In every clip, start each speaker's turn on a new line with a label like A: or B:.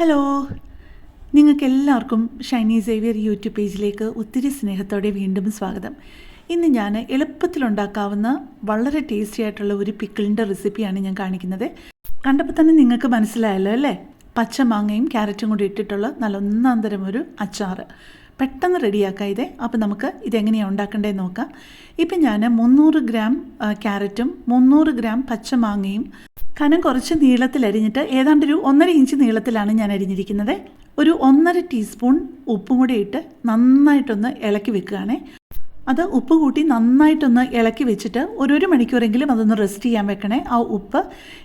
A: Hello നിങ്ങൾക്ക് എല്ലാവർക്കും Shiny Xavier YouTube പേജിലേക്ക് ഒത്തിരി സ്നേഹത്തോടെ വീണ്ടും സ്വാഗതം. ഇന്ന് ഞാൻ എളുപ്പത്തിലുണ്ടാക്കാവുന്ന വളരെ ടേസ്റ്റി ആയിട്ടുള്ള ഒരു പിക്കിളിന്റെ റെസിപ്പിയാണ് ഞാൻ കാണിക്കുന്നത്. കണ്ടപ്പോൾ തന്നെ നിങ്ങൾക്ക് മനസ്സിലായല്ലോ അല്ലേ? പച്ചമാങ്ങയും ക്യാരറ്റും കൂടി ഇട്ടിട്ടുള്ള നല്ല ഒന്നാന്തരം തരം ഒരു അച്ചാറ്. പെട്ടെന്ന് റെഡിയാക്കാം ഇതേ. അപ്പോൾ നമുക്ക് ഇതെങ്ങനെയാണ് ഉണ്ടാക്കേണ്ടതെന്ന് നോക്കാം. ഇപ്പം ഞാൻ മുന്നൂറ് ഗ്രാം ക്യാരറ്റും മുന്നൂറ് ഗ്രാം പച്ചമാങ്ങയും കനം കുറച്ച് നീളത്തിൽ അരിഞ്ഞിട്ട് ഏതാണ്ട് ഒരു ഒന്നര ഇഞ്ച് നീളത്തിലാണ് ഞാൻ അരിഞ്ഞിരിക്കുന്നത്. ഒരു ഒന്നര ടീസ്പൂൺ ഉപ്പും കൂടി ഇട്ട് നന്നായിട്ടൊന്ന് ഇളക്കി വെക്കുകയാണേ. അത് ഉപ്പ് കൂട്ടി നന്നായിട്ടൊന്ന് ഇളക്കി വെച്ചിട്ട് ഒരു ഒരു മണിക്കൂറെങ്കിലും അതൊന്ന് റെസ്റ്റ് ചെയ്യാൻ വെക്കണേ. ആ ഉപ്പ്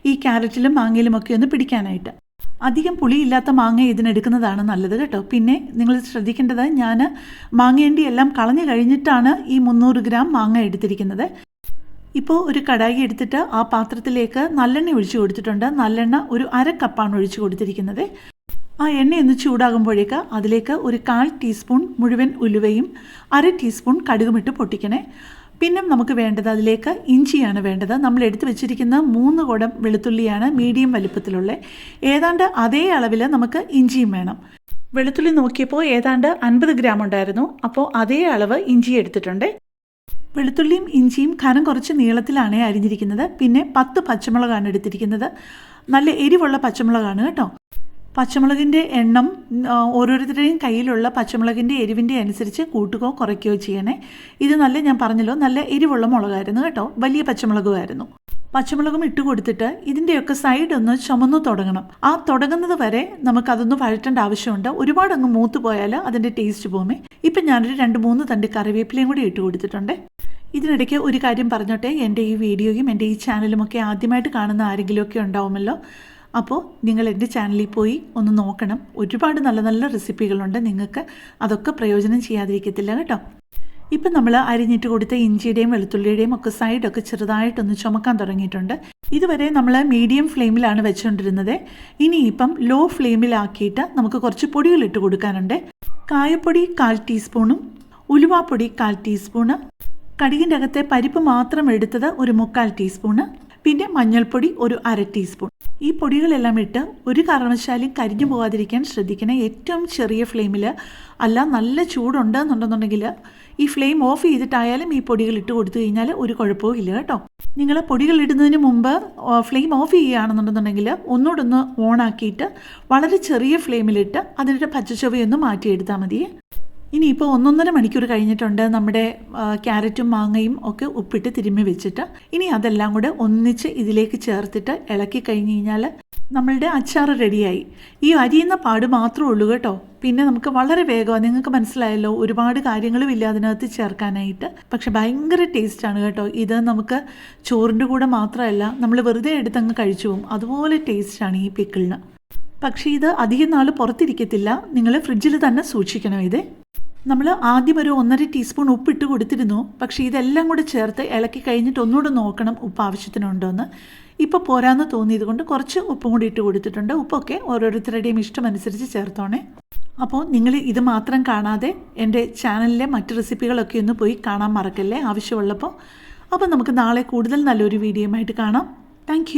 A: ഈ ക്യാരറ്റിലും മാങ്ങയിലും ഒക്കെ ഒന്ന് പിടിക്കാനായിട്ട്. അധികം പുളിയില്ലാത്ത മാങ്ങ ഇതിനെടുക്കുന്നതാണ് നല്ലത് കേട്ടോ. പിന്നെ നിങ്ങൾ ശ്രദ്ധിക്കേണ്ടത് ഞാൻ മാങ്ങേണ്ടി എല്ലാം കളഞ്ഞു കഴിഞ്ഞിട്ടാണ് ഈ മുന്നൂറ് ഗ്രാം മാങ്ങ എടുത്തിരിക്കുന്നത്. ഇപ്പോൾ ഒരു കടായി എടുത്തിട്ട് ആ പാത്രത്തിലേക്ക് നല്ലെണ്ണ ഒഴിച്ചു കൊടുത്തിട്ടുണ്ട്. നല്ലെണ്ണ ഒരു അര കപ്പാണ് ഒഴിച്ചു കൊടുത്തിരിക്കുന്നത്. ആ എണ്ണ ഒന്ന് ചൂടാകുമ്പോഴേക്ക് അതിലേക്ക് ഒരു കാൽ ടീസ്പൂൺ മുഴുവൻ ഉലുവയും അര ടീസ്പൂൺ കടുകുമിട്ട് പൊട്ടിക്കണേ. പിന്നെ നമുക്ക് വേണ്ടത് അതിലേക്ക് ഇഞ്ചിയാണ് വേണ്ടത്. നമ്മൾ എടുത്തു വെച്ചിരിക്കുന്ന മൂന്ന് കുടം വെളുത്തുള്ളിയാണ് മീഡിയം വലിപ്പത്തിലുള്ള. ഏതാണ്ട് അതേ അളവിൽ നമുക്ക് ഇഞ്ചിയും വേണം. വെളുത്തുള്ളി നോക്കിയപ്പോൾ ഏതാണ്ട് അൻപത് ഗ്രാം ഉണ്ടായിരുന്നു. അപ്പോൾ അതേ അളവ് ഇഞ്ചി എടുത്തിട്ടുണ്ട്. വെളുത്തുള്ളിയും ഇഞ്ചിയും കനം കുറച്ച് നീളത്തിലാണ് അരിഞ്ഞിരിക്കുന്നത്. പിന്നെ പത്ത് പച്ചമുളകാണ് എടുത്തിരിക്കുന്നത്. നല്ല എരിവുള്ള പച്ചമുളകാണ് കേട്ടോ. പച്ചമുളകിന്റെ എണ്ണം ഓരോരുത്തരുടെയും കയ്യിലുള്ള പച്ചമുളകിന്റെ എരിവിന്റെ അനുസരിച്ച് കൂട്ടുകയോ കുറയ്ക്കുകയോ ചെയ്യണേ. ഇത് നല്ല ഞാൻ പറഞ്ഞല്ലോ നല്ല എരിവുള്ള മുളകായിരുന്നു കേട്ടോ. വലിയ പച്ചമുളകുമായിരുന്നു. പച്ചമുളകും ഇട്ട് കൊടുത്തിട്ട് ഇതിന്റെയൊക്കെ സൈഡ് ഒന്ന് ചുമന്നു തുടങ്ങണം. ആ തുടങ്ങുന്നത് വരെ നമുക്കതൊന്ന് വഴറ്റേണ്ട ആവശ്യമുണ്ട്. ഒരുപാട് അങ്ങ് മൂത്ത് പോയാൽ അതിന്റെ ടേസ്റ്റ് പോകുമേ. ഇപ്പം ഞാനൊരു രണ്ട് മൂന്ന് തണ്ട് കറിവേപ്പിലയും കൂടി ഇട്ട് കൊടുത്തിട്ടുണ്ട്. ഇതിനിടയ്ക്ക് ഒരു കാര്യം പറഞ്ഞോട്ടെ എന്റെ ഈ വീഡിയോയും എന്റെ ഈ ചാനലും ഒക്കെ ആദ്യമായിട്ട് കാണുന്ന ആരെങ്കിലുമൊക്കെ ഉണ്ടാവുമല്ലോ? അപ്പോൾ നിങ്ങൾ എന്റെ ചാനലിൽ പോയി ഒന്ന് നോക്കണം. ഒരുപാട് നല്ല നല്ല റെസിപ്പികളുണ്ട് നിങ്ങൾക്ക്. അതൊക്കെ പ്രയോജനം ചെയ്യാതിരിക്കത്തില്ല കേട്ടോ. ഇപ്പം നമ്മൾ അരിഞ്ഞിട്ട് കൊടുത്ത ഇഞ്ചിയുടെയും വെളുത്തുള്ളിയുടെയും ഒക്കെ സൈഡൊക്കെ ചെറുതായിട്ടൊന്ന് ചുമക്കാൻ തുടങ്ങിയിട്ടുണ്ട്. ഇതുവരെ നമ്മൾ മീഡിയം ഫ്ലെയിമിലാണ് വെച്ചുകൊണ്ടിരുന്നത് ഇനിയിപ്പം ലോ ഫ്ലെയിമിലാക്കിയിട്ട് നമുക്ക് കുറച്ച് പൊടികൾ ഇട്ട് കൊടുക്കാനുണ്ട്. കായപ്പൊടി കാൽ ടീസ്പൂണും ഉലുവാപ്പൊടി കാൽ ടീസ്പൂണ്. കടുകിന്റെ അകത്തെ പരിപ്പ് മാത്രം എടുത്തത് ഒരു മുക്കാൽ ടീസ്പൂണ്. പിന്നെ മഞ്ഞൾപ്പൊടി ഒരു അര ടീസ്പൂൺ ഈ പൊടികളെല്ലാം ഇട്ട് ഒരു കാരണവശാലും കരിഞ്ഞു പോകാതിരിക്കാൻ ശ്രദ്ധിക്കണം. ഏറ്റവും ചെറിയ ഫ്ലെയിമിൽ അല്ല നല്ല ചൂടുണ്ടെന്നുണ്ടെന്നുണ്ടെങ്കിൽ ഈ ഫ്ലെയിം ഓഫ് ചെയ്തിട്ടായാലും ഈ പൊടികൾ ഇട്ട് കൊടുത്തു കഴിഞ്ഞാൽ ഒരു കുഴപ്പവും ഇല്ല കേട്ടോ. നിങ്ങൾ പൊടികൾ ഇടുന്നതിന് മുമ്പ് ഫ്ലെയിം ഓഫ് ചെയ്യുകയാണെന്നുണ്ടെന്നുണ്ടെങ്കിൽ ഒന്നുകൂടൊന്ന് ഓണാക്കിയിട്ട് വളരെ ചെറിയ ഫ്ലെയിമിലിട്ട് അതിന്റെ പച്ചച്ചുവയൊന്ന് മാറ്റിയെടുത്താൽ മതിയേ. ഇനിയിപ്പോൾ ഒന്നൊന്നര മണിക്കൂർ കഴിഞ്ഞിട്ടുണ്ട് നമ്മുടെ ക്യാരറ്റും മാങ്ങയും ഒക്കെ ഉപ്പിട്ട് തിരുമ്മി വെച്ചിട്ട്. ഇനി അതെല്ലാം കൂടെ ഒന്നിച്ച് ഇതിലേക്ക് ചേർത്തിട്ട് ഇളക്കി കഴിഞ്ഞ് കഴിഞ്ഞാൽ നമ്മളുടെ അച്ചാർ റെഡിയായി. ഈ അരിയുന്ന പാട് മാത്രമേ ഉള്ളൂ കേട്ടോ. പിന്നെ നമുക്ക് വളരെ വേഗം നിങ്ങൾക്ക് മനസ്സിലായല്ലോ ഒരുപാട് കാര്യങ്ങളും ഇല്ല അതിനകത്ത് ചേർക്കാനായിട്ട്. പക്ഷെ ഭയങ്കര ടേസ്റ്റാണ് കേട്ടോ. ഇത് നമുക്ക് ചോറിന്റെ കൂടെ മാത്രമല്ല നമ്മൾ വെറുതെ എടുത്തങ്ങ് കഴിച്ചു പോകും. അതുപോലെ ടേസ്റ്റാണ് ഈ പിക്കിളിന്. പക്ഷേ ഇത് അധികം നാൾ പുറത്തിരിക്കത്തില്ല. നിങ്ങൾ ഫ്രിഡ്ജിൽ തന്നെ സൂക്ഷിക്കണം ഇത്. നമ്മൾ ആദ്യം ഒരു ഒന്നര ടീസ്പൂൺ ഉപ്പിട്ട് കൊടുത്തിരുന്നു. പക്ഷേ ഇതെല്ലാം കൂടെ ചേർത്ത് ഇളക്കി കഴിഞ്ഞിട്ട് ഒന്നുകൂടെ നോക്കണം ഉപ്പ് ആവശ്യത്തിനുണ്ടോ എന്ന് ഇപ്പോൾ പോരാന്ന് തോന്നിയത് കൊണ്ട് കുറച്ച് ഉപ്പും കൂടി ഇട്ട് കൊടുത്തിട്ടുണ്ട്. ഉപ്പൊക്കെ ഓരോരുത്തരുടെയും ഇഷ്ടമനുസരിച്ച് ചേർത്തോണേ. അപ്പോൾ നിങ്ങൾ ഇത് മാത്രം കാണാതെ എന്റെ ചാനലിലെ മറ്റ് റെസിപ്പികളൊക്കെ ഒന്ന് പോയി കാണാൻ മറക്കല്ലേ ആവശ്യമുള്ളപ്പോൾ അപ്പോൾ നമുക്ക് നാളെ കൂടുതൽ നല്ലൊരു വീഡിയോയുമായിട്ട് കാണാം. താങ്ക്